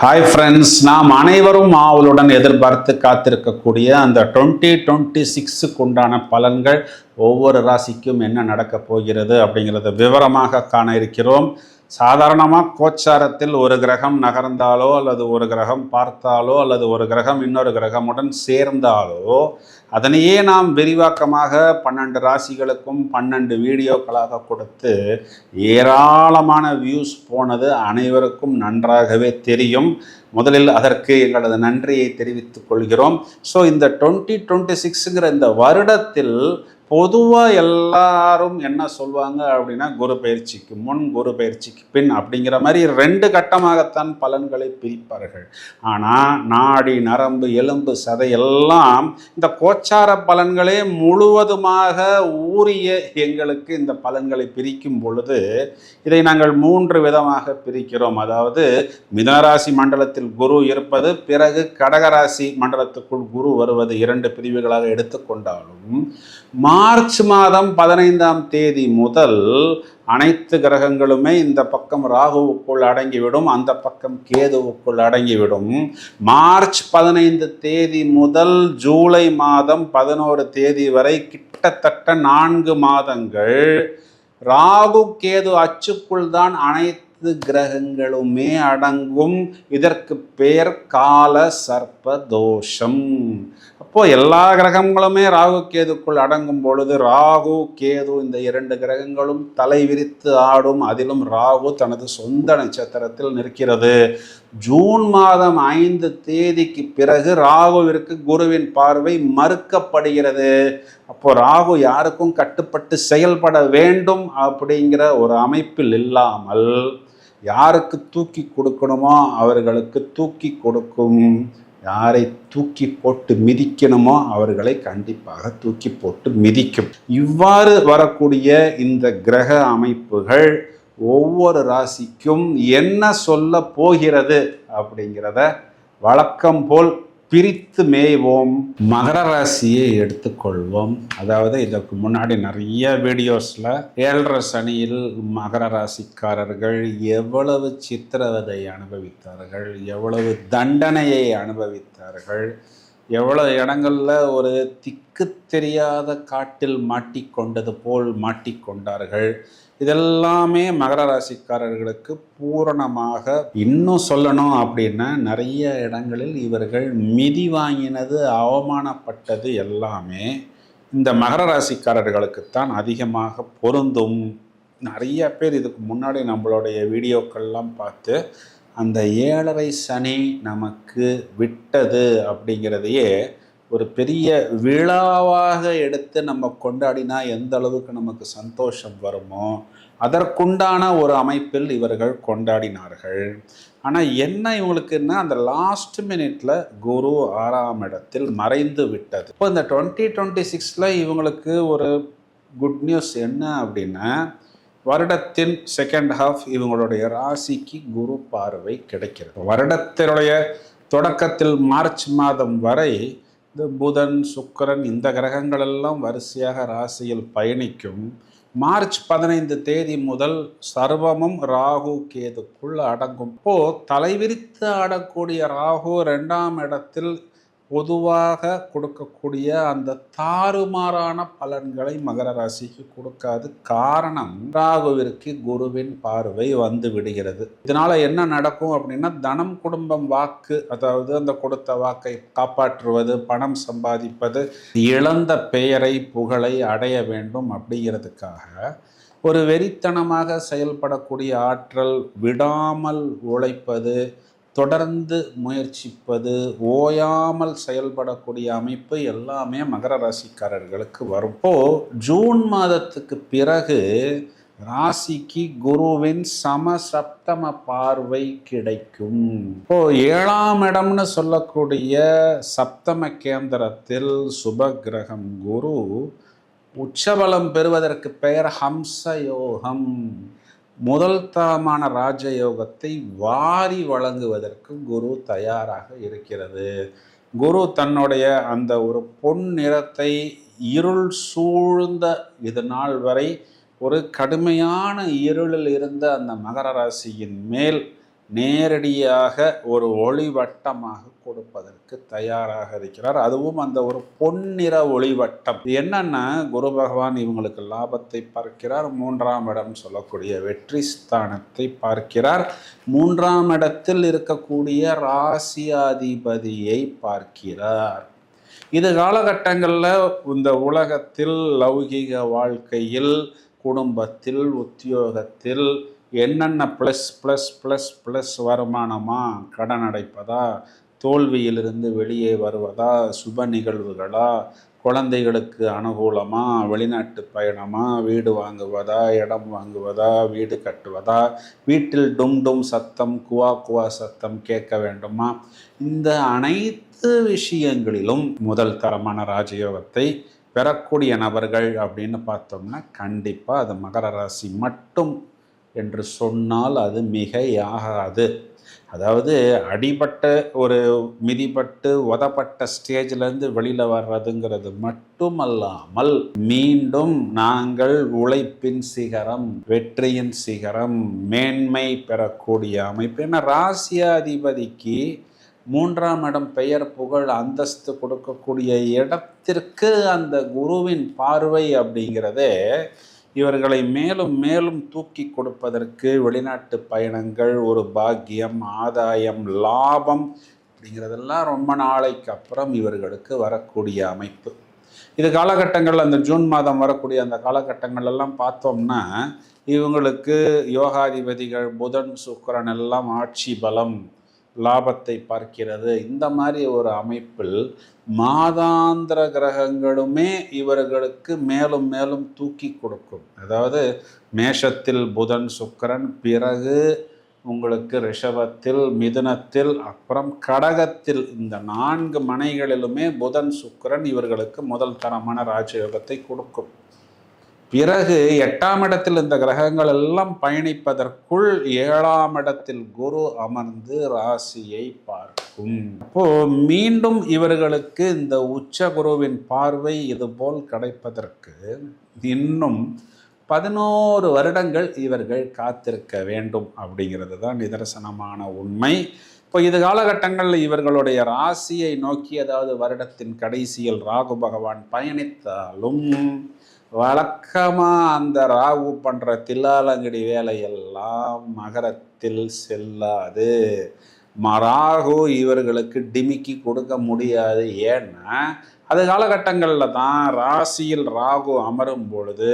Hi friends நாம் அனைவரும் ஆவலுடன் எதிர்பார்த்து காத்திருக்கக்கூடிய அந்த டுவெண்ட்டி டுவெண்ட்டி சிக்ஸுக்கு உண்டான பலன்கள் ஒவ்வொரு ராசிக்கும் என்ன நடக்கப் போகிறது அப்படிங்கிறத விவரமாக காண இருக்கிறோம். சாதாரணமாக கோச்சாரத்தில் ஒரு கிரகம் நகர்ந்தாலோ அல்லது ஒரு கிரகம் பார்த்தாலோ அல்லது ஒரு கிரகம் இன்னொரு கிரகமுடன் சேர்ந்தாலோ அதனையே நாம் விரிவாக்கமாக பன்னெண்டு ராசிகளுக்கும் பன்னெண்டு வீடியோக்களாக கொடுத்து ஏராளமான வியூஸ் போனது அனைவருக்கும் நன்றாகவே தெரியும். முதலில் அதற்கு எங்களது நன்றியை தெரிவித்துக் கொள்கிறோம். ஸோ இந்த டுவெண்ட்டி டுவெண்ட்டி சிக்ஸுங்கிற இந்த வருடத்தில் பொதுவாக எல்லாரும் என்ன சொல்லுவாங்க அப்படின்னா குரு பயிற்சிக்கு முன் குரு பயிற்சிக்கு பின் அப்படிங்கிற மாதிரி ரெண்டு கட்டமாகத்தான் பலன்களை பிரிப்பார்கள். ஆனால் நாடி நரம்பு எலும்பு சதை எல்லாம் இந்த கோச்சார பலன்களே முழுவதுமாக ஊறிய எங்களுக்கு இந்த பலன்களை பிரிக்கும் பொழுது இதை நாங்கள் மூன்று விதமாக பிரிக்கிறோம். அதாவது மிதனராசி மண்டலத்தில் குரு இருப்பது பிறகு கடகராசி மண்டலத்துக்குள் குரு வருவது இரண்டு பிரிவுகளாக எடுத்துக்கொண்டாலும் மார்ச் மாதம் பதினைந்தாம் தேதி முதல் அனைத்து கிரகங்களுமே இந்த பக்கம் ராகுவுக்குள் அடங்கிவிடும் அந்த பக்கம் கேதுவுக்குள் அடங்கிவிடும். மார்ச் பதினைந்து தேதி முதல் ஜூலை மாதம் பதினோரு தேதி வரை கிட்டத்தட்ட நான்கு மாதங்கள் ராகு கேது அச்சுக்குள் தான் அனைத்து கிரகங்களுமே அடங்கும். இதற்கு பெயர் கால சர்ப்ப தோஷம். அப்போ எல்லா கிரகங்களுமே ராகு கேதுக்குள் அடங்கும் பொழுது ராகு கேது இந்த இரண்டு கிரகங்களும் தலை விரித்து ஆடும். அதிலும் ராகு தனது சொந்த நட்சத்திரத்தில் நிற்கிறது. ஜூன் மாதம் ஐந்து தேதிக்கு பிறகு ராகுவிற்கு குருவின் பார்வை மறுக்கப்படுகிறது. அப்போ ராகு யாருக்கும் கட்டுப்பட்டு செயல்பட வேண்டும் அப்படிங்கிற ஒரு அமைப்பில் இல்லாமல் யாருக்கு தூக்கி கொடுக்கணுமோ அவர்களுக்கு தூக்கி கொடுக்கும். யாரை தூக்கி போட்டு மிதிக்கணுமோ அவர்களை கண்டிப்பாக தூக்கி போட்டு மிதிக்கும். இவ்வாறு வரக்கூடிய இந்த கிரக அமைப்புகள் ஒவ்வொரு ராசிக்கும் என்ன சொல்ல போகிறது அப்படிங்கிறத வழக்கம் போல் பிரித்து மேய்வோம். மகர ராசியை எடுத்துக்கொள்வோம். அதாவது இதற்கு முன்னாடி நிறைய வீடியோஸில் ஏழரை சனியில் மகர ராசிக்காரர்கள் எவ்வளவு சித்திரவதை அனுபவித்தார்கள் எவ்வளவு தண்டனையை அனுபவித்தார்கள் எவ்வளவு இடங்களில் ஒரு திக்கு தெரியாத காட்டில் மாட்டிக்கொண்டது போல் மாட்டிக்கொண்டார்கள் இதெல்லாமே மகர ராசிக்காரர்களுக்கு பூரணமாக இன்னும் சொல்லணும் அப்படின்னா நிறைய இடங்களில் இவர்கள் மிதி வாங்கினது அவமானப்பட்டது எல்லாமே இந்த மகர ராசிக்காரர்களுக்குத்தான் அதிகமாக பொருந்தும். நிறைய பேர் இதுக்கு முன்னாடி நம்மளுடைய வீடியோக்கள்லாம் பார்த்து அந்த ஏழரை சனி நமக்கு விட்டது அப்படிங்கிறதையே ஒரு பெரிய விழாவாக எடுத்து நம்ம கொண்டாடினா எந்த அளவுக்கு நமக்கு சந்தோஷம் வருமோ அதற்குண்டான ஒரு அமைப்பில் இவர்கள் கொண்டாடினார்கள். ஆனால் என்ன இவங்களுக்குன்னா அந்த லாஸ்ட் மினிட்ல குரு ஆறாம் இடத்தில் மறைந்து விட்டது. இப்போ இந்த டுவெண்ட்டி டுவெண்ட்டி சிக்ஸில் இவங்களுக்கு ஒரு குட் நியூஸ் என்ன அப்படின்னா வருடத்தின் செகண்ட் ஹாஃப் இவங்களுடைய ராசிக்கு குரு பார்வை கிடைக்கிறது. வருடத்தினுடைய தொடக்கத்தில் மார்ச் மாதம் வரை இந்த புதன் சுக்கரன் இந்த கிரகங்கள் எல்லாம் வரிசையாக ராசியில் பயணிக்கும். மார்ச் பதினைந்து தேதி முதல் சர்வமும் ராகு கேதுக்குள் அடங்கும். இப்போ தலைவிரித்து ஆடக்கூடிய ராகு ரெண்டாம் இடத்தில் பொதுவாக கொடுக்கக்கூடிய அந்த தாறுமாறான பலன்களை மகர ராசிக்கு கொடுக்காது. காரணம் ராகுவிற்கு குருவின் பார்வை வந்து விடுகிறது. இதனால என்ன நடக்கும் அப்படின்னா தனம் குடும்பம் வாக்கு அதாவது அந்த கொடுத்த வாக்கை காப்பாற்றுவது பணம் சம்பாதிப்பது இழந்த பெயரை புகழை அடைய வேண்டும் அப்படிங்கிறதுக்காக ஒரு வெறித்தனமாக செயல்படக்கூடிய ஆற்றல் விடாமல் உழைப்பது தொடர்ந்து முயற்சிப்பது ஓயாமல் செயல்படக்கூடிய அமைப்பு எல்லாமே மகர ராசிக்காரர்களுக்கு வரும். இப்போ ஜூன் மாதத்துக்கு பிறகு ராசிக்கு குருவின் சம சப்தம பார்வை கிடைக்கும். இப்போ ஏழாம் இடம்னு சொல்லக்கூடிய சப்தம கேந்திரத்தில் சுப கிரகம் குரு உச்சபலம் பெறுவதற்கு பெயர் ஹம்ச யோகம் முதல் தரமான ராஜயோகத்தை வாரி வழங்குவதற்கு குரு தயாராக இருக்கிறது. குரு தன்னுடைய அந்த ஒரு பொன் நிறத்தை இருள் சூழ்ந்த இது நாள் வரை ஒரு கடுமையான இருளில் இருந்த அந்த மகர ராசியின் மேல் நேரடியாக ஒரு ஒளிவட்டமாக கொடுப்பதற்கு தயாராக இருக்கிறார். அதுவும் அந்த ஒரு பொன்னிற ஒளிவட்டம். என்னன்னா குரு பகவான் இவங்களுக்கு லாபத்தை பார்க்கிறார் மூன்றாம் இடம் சொல்லக்கூடிய வெற்றி ஸ்தானத்தை பார்க்கிறார். மூன்றாம் இடத்தில் இருக்கக்கூடிய ராசியாதிபதியை பார்க்கிறார். இது காலகட்டங்களில் இந்த உலகத்தில் லௌகிக வாழ்க்கையில் குடும்பத்தில் உத்தியோகத்தில் என்னென்ன ப்ளஸ் ப்ளஸ் ப்ளஸ் ப்ளஸ் வருமானமா கடன் அடைப்பதா? தோல்வியிலிருந்து வெளியே வருவதா? சுப நிகழ்வுகளா? குழந்தைகளுக்கு அனுகூலமாக வெளிநாட்டு பயணமா? வீடு வாங்குவதா? இடம் வாங்குவதா? வீடு கட்டுவதா? வீட்டில் டும் டும் சத்தம் குவா குவா சத்தம் கேட்க வேண்டுமா? இந்த அனைத்து விஷயங்களிலும் முதல் தரமான ராஜயோகத்தை பெறக்கூடிய நபர்கள் அப்படின்னு பார்த்தோம்னா கண்டிப்பாக அது மகர ராசி மட்டும் என்று சொன்னால் அது மிகையாகாது. அதாவது அடிபட்ட ஒரு மிதிப்பட்டு உதப்பட்ட ஸ்டேஜ்லேருந்து வெளியில் வர்றதுங்கிறது மட்டுமல்லாமல் மீண்டும் நாங்கள் உழைப்பின் சிகரம் வெற்றியின் சிகரம் மேன்மை பெறக்கூடிய அமைப்பு. ஏன்னா ராசியாதிபதிக்கு மூன்றாம் இடம் பெயர் புகழ் அந்தஸ்து கொடுக்கக்கூடிய இடத்திற்கு அந்த குருவின் பார்வை அப்படிங்கிறதே இவர்களை மேலும் மேலும் தூக்கி கொடுப்பதற்கு வெளிநாட்டு பயணங்கள் ஒரு பாக்கியம் ஆதாயம் லாபம் அப்படிங்கிறதெல்லாம் ரொம்ப நாளைக்கு அப்புறம் இவர்களுக்கு வரக்கூடிய அமைப்பு. இது காலகட்டங்கள் அந்த ஜூன் மாதம் வரக்கூடிய அந்த காலகட்டங்களெல்லாம் பார்த்தோம்னா இவங்களுக்கு யோகாதிபதிகள் புதன் சுக்கரன் எல்லாம் ஆட்சி பலம். லாபத்தை பார்க்கிறது. இந்த மாதிரி ஒரு அமைப்பில் மாதாந்திர கிரகங்களுமே இவர்களுக்கு மேலும் மேலும் தூக்கி கொடுக்கும். அதாவது மேஷத்தில் புதன் சுக்கிரன் பிறகு உங்களுக்கு ரிஷபத்தில் மிதுனத்தில் அப்புறம் கடகத்தில் இந்த நான்கு மனைகளிலுமே புதன் சுக்கிரன் இவர்களுக்கு முதல் தரமான ராஜயோகத்தை கொடுக்கும். பிறகு எட்டாம் இடத்தில் இந்த கிரகங்கள் எல்லாம் பயணிப்பதற்குள் ஏழாம் இடத்தில் குரு அமர்ந்து ராசியை பார்க்கும். இப்போ மீண்டும் இவர்களுக்கு இந்த உச்ச குருவின் பார்வை இதுபோல் கிடைப்பதற்கு இன்னும் பதினோரு வருடங்கள் இவர்கள் காத்திருக்க வேண்டும் அப்படிங்கிறது தான் நிதர்சனமான உண்மை. இப்போ இது காலகட்டங்களில் இவர்களுடைய ராசியை நோக்கி அதாவது வருடத்தின் கடைசியில் ராகு பகவான் பயணித்தாலும் வழக்கமாக அந்த ராகு பண்ணுற தில்லாலங்கடி வேலையெல்லாம் மகரத்தில் செல்லாது. ராகு இவர்களுக்கு டிமிக்கி கொடுக்க முடியாது. ஏன்னா அது காலகட்டங்களில் தான் ராசியில் ராகு அமரும் பொழுது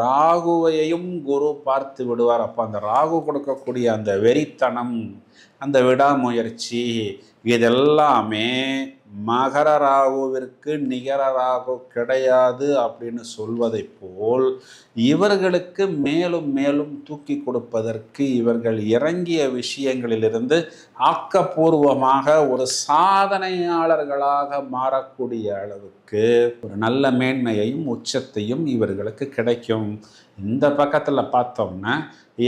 ராகுவையும் குரு பார்த்து விடுவார். அப்போ அந்த ராகு கொடுக்கக்கூடிய அந்த வெறித்தனம் அந்த விடாமுயற்சி இதெல்லாமே மகர ராகுவிற்கு நிகர ராகு கிடையாது அப்படின்னு சொல்வதை போல் இவர்களுக்கு மேலும் மேலும் தூக்கி கொடுப்பதற்கு இவர்கள் இறங்கிய விஷயங்களிலிருந்து ஆக்கப்பூர்வமாக ஒரு சாதனையாளர்களாக மாறக்கூடிய அளவுக்கு ஒரு நல்ல மேன்மையையும் உச்சத்தையும் இவர்களுக்கு கிடைக்கும். இந்த பக்கத்தில் பார்த்தோம்னா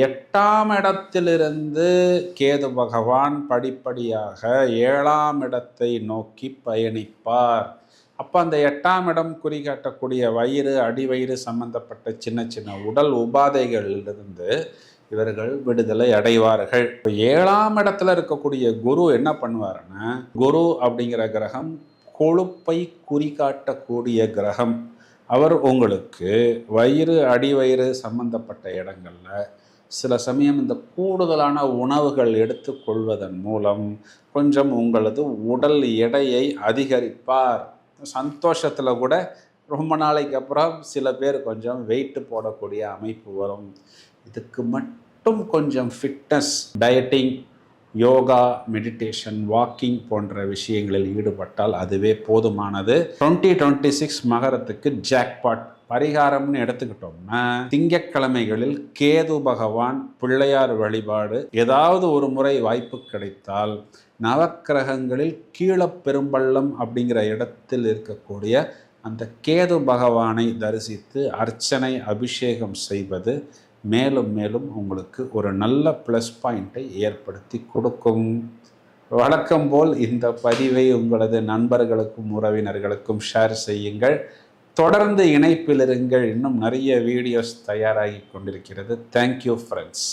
எட்டாம் இடத்திலிருந்து கேது பகவான் படிப்படியாக ஏழாம் இடத்தை நோக்கி பயணிப்பார். அப்போ அந்த எட்டாம் இடம் குறிகாட்டக்கூடிய வயிறு அடிவயிறு சம்பந்தப்பட்ட சின்ன சின்ன உடல் உபாதைகளிலிருந்து இவர்கள் விடுதலை அடைவார்கள். இப்போ ஏழாம் இடத்துல இருக்கக்கூடிய குரு என்ன பண்ணுவாருன்னா குரு அப்படிங்கிற கிரகம் கொழுப்பை குறிகாட்டக்கூடிய கிரகம். அவர் உங்களுக்கு வயிறு அடிவயிறு சம்பந்தப்பட்ட இடங்களில் சில சமயம் இந்த கூடுதலான உணவுகள் எடுத்துக்கொள்வதன் மூலம் கொஞ்சம் உங்களது உடல் எடையை அதிகரிப்பார். சந்தோஷத்தில் கூட ரொம்ப நாளைக்கு அப்புறம் சில பேர் கொஞ்சம் வெயிட்டு போடக்கூடிய அமைப்பு வரும். இதுக்கு மட்டும் கொஞ்சம் fitness dieting yoga meditation walking போன்ற விஷயங்களில் ஈடுபட்டால் அதுவே போதுமானது. டுவெண்ட்டி டுவெண்ட்டி சிக்ஸ் மகரத்துக்கு ஜாக்பாட் பரிகாரம்னு எடுத்துக்கிட்டோம்னா திங்கட்கிழமைகளில் கேது பகவான் பிள்ளையார் வழிபாடு ஏதாவது ஒரு முறை வாய்ப்பு கிடைத்தால் நவக்கிரகங்களில் கீழப்பெரும்பள்ளம் அப்படிங்கிற இடத்தில் இருக்கக்கூடிய அந்த கேது பகவானை தரிசித்து அர்ச்சனை அபிஷேகம் செய்வது மேலும் மேலும் உங்களுக்கு ஒரு நல்ல ப்ளஸ் பாயிண்ட்டை ஏற்படுத்தி கொடுக்கும். வழக்கம் போல் இந்த பதிவை உங்களது நண்பர்களுக்கும் உறவினர்களுக்கும் ஷேர் செய்யுங்கள். தொடர்ந்து இணைப்பில் இருங்கள். இன்னும் நிறைய வீடியோஸ் தயாராகி கொண்டிருக்கிறது. Thank you friends